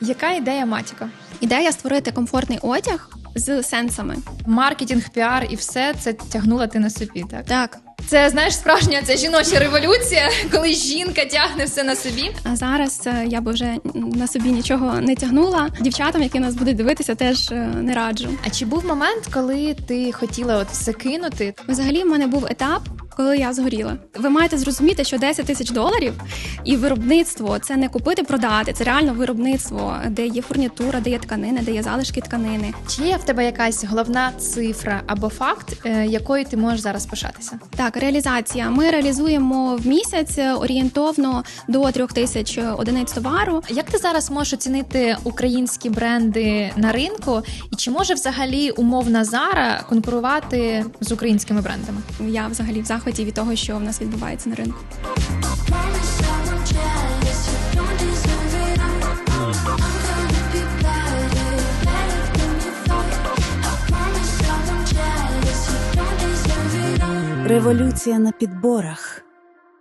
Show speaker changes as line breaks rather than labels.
Яка ідея Матіка?
Ідея створити комфортний одяг з сенсами.
Маркетинг, піар і все це тягнула ти на собі, так?
Так.
Це знаєш, справжня це жіноча революція, коли жінка тягне все на собі.
А зараз е, я би вже на собі нічого не тягнула. Дівчатам, які нас будуть дивитися, теж е, не раджу.
А чи був момент, коли ти хотіла от все кинути?
Взагалі, в мене був етап, коли я згоріла. Ви маєте зрозуміти, що 10 тисяч доларів і виробництво це не купити, продати, це реально виробництво, де є фурнітура, де є тканини, де є залишки тканини.
Чи є в тебе якась головна цифра або факт, е, якою ти можеш зараз пишатися?
Так, реалізація. Ми реалізуємо в місяць орієнтовно до трьох тисяч одиниць товару.
Як ти зараз можеш оцінити українські бренди на ринку, і чи може взагалі умовна Зара конкурувати з українськими брендами?
Я взагалі в захваті від того, що в нас відбувається на ринку.
Революція на підборах.